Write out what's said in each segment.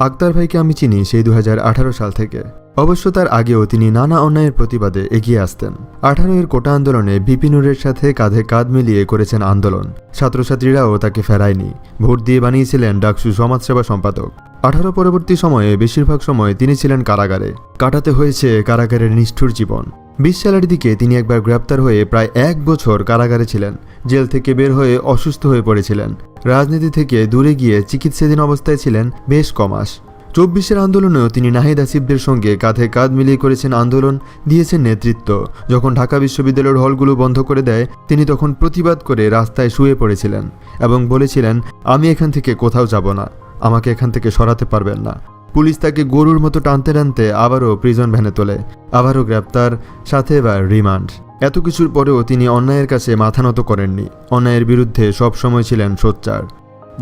আক্তার ভাইকে আমি চিনি সেই দু হাজার আঠারো সাল থেকে। অবশ্য তার আগেও তিনি নানা অন্যায়ের প্রতিবাদে এগিয়ে আসতেন। আঠারো এর কোটা আন্দোলনে বিপিনুরের সাথে কাঁধে কাঁধ মিলিয়ে করেছেন আন্দোলন। ছাত্রছাত্রীরাও তাকে ফেরায়নি। ভোট দিয়ে বানিয়েছিলেন ডাকসু সমাজসেবা সম্পাদক। আঠারো পরবর্তী সময়ে, বেশিরভাগ সময় তিনি ছিলেন কারাগারে। কাটাতে হয়েছে কারাগারের নিষ্ঠুর জীবন। বিশ সালের দিকে তিনি একবার গ্রেপ্তার হয়ে প্রায় এক বছর কারাগারে ছিলেন, জেল থেকে বের হয়ে অসুস্থ হয়ে পড়েছিলেন। রাজনীতি থেকে দূরে গিয়ে চিকিৎসাধীন অবস্থায় ছিলেন বেশ কমাস। চব্বিশের আন্দোলনেও তিনি নাহিদ আসিফদের সঙ্গে কাঁধে কাঁধ মিলিয়ে করেছেন আন্দোলন, দিয়েছেন নেতৃত্ব। যখন ঢাকা বিশ্ববিদ্যালয়ের হলগুলো বন্ধ করে দেয়, তিনি তখন প্রতিবাদ করে রাস্তায় শুয়ে পড়েছিলেন এবং বলেছিলেন, আমি এখান থেকে কোথাও যাব না। আমাকে এখান থেকে সরাতে পারবেন না। পুলিশ তাকে গরুর মতো টানতে টানতে আবারও প্রিজন ভ্যানে তোলে। আবারও গ্রেপ্তার, সাথে এবার রিমান্ড এত কিছুর পরেও তিনি অন্যায়ের কাছে মাথা নত করেননি। অন্যায়ের বিরুদ্ধে সবসময় ছিলেন সোচ্চার।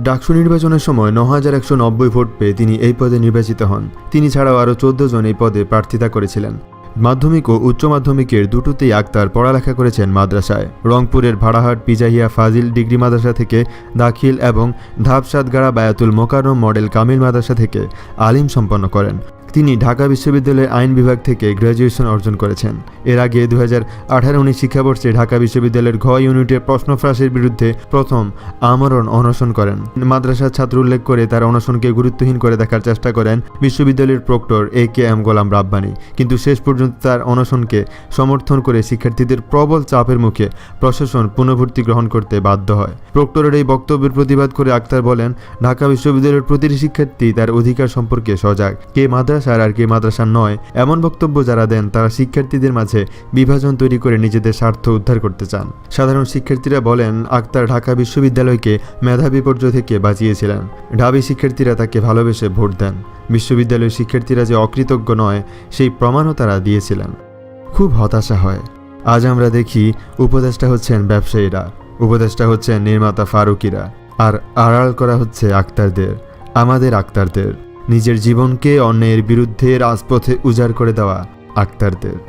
ডাকসু নির্বাচনের সময় ন হাজার একশো নব্বই ভোট পেয়ে তিনি এই পদে নির্বাচিত হন। তিনি ছাড়াও আরও চোদ্দ জন এই পদে প্রার্থিতা করেছিলেন। মাধ্যমিক ও উচ্চ মাধ্যমিকের দুটোতেই আক্তার পড়ালেখা করেছেন মাদ্রাসায়। রংপুরের ভাড়াহাট, পিজাহিয়া, ফাজিল ডিগ্রি মাদ্রাসা থেকে দাখিল এবং ধাপসাদগাড়া বায়াতুল মোকারম মডেল কামিল মাদ্রাসা থেকে আলিম সম্পন্ন করেন। তিনি ঢাকা বিশ্ববিদ্যালয়ের আইন বিভাগ থেকে গ্র্যাজুয়েশন অর্জন করেছেন। এর আগে দু হাজার আঠারো উনিশ শিক্ষাবর্ষে ঢাকা বিশ্ববিদ্যালয়ের ঘ ইউনিটের প্রশ্ন ফাঁসের বিরুদ্ধে প্রথম আমরণ অনশন করেন। মাদ্রাসার ছাত্র উল্লেখ করে তার অনশনকে গুরুত্বহীন করে দেখার চেষ্টা করেন বিশ্ববিদ্যালয়ের proctor A K M Golam Rabbani. কিন্তু শেষ পর্যন্ত তার অনশনকে সমর্থন করে শিক্ষার্থীদের প্রবল চাপের মুখে প্রশাসন পুনর্ভর্তি গ্রহণ করতে বাধ্য হয়। প্রক্টরের এই বক্তব্যের প্রতিবাদ করে আক্তার বলেন, ঢাকা বিশ্ববিদ্যালয়ের প্রতিটি শিক্ষার্থী তার অধিকার সম্পর্কে সজাগ। কে মাদ্রাসার আর কে মাদ্রাসা নয়, এমন বক্তব্য যারা দেন তারা শিক্ষার্থীদের মাঝে বিভাজন তৈরি করে নিজেদের স্বার্থ উদ্ধার করতে চান। সাধারণ শিক্ষার্থীরা বলেন, আক্তার ঢাকা বিশ্ববিদ্যালয়কে মেধা বিপর্যয় থেকে বাঁচিয়েছিলেন। ঢাবি শিক্ষার্থীরা তাকে ভালোবেসে ভোট দেন। বিশ্ববিদ্যালয়ের শিক্ষার্থীরা যে অকৃতজ্ঞ নয়, সেই প্রমাণও তারা দিয়েছিলেন। খুব হতাশা হয়। আজ আমরা দেখি উপদেষ্টা হচ্ছেন ব্যবসায়ীরা, উপদেষ্টা হচ্ছেন নির্মাতা ফারুকিরা, আর আড়াল করা হচ্ছে আক্তারদের, আমাদের আক্তারদের। নিজের জীবনকে অন্যের বিরুদ্ধে রাজপথে উজাড় করে দেওয়া আক্তারদের।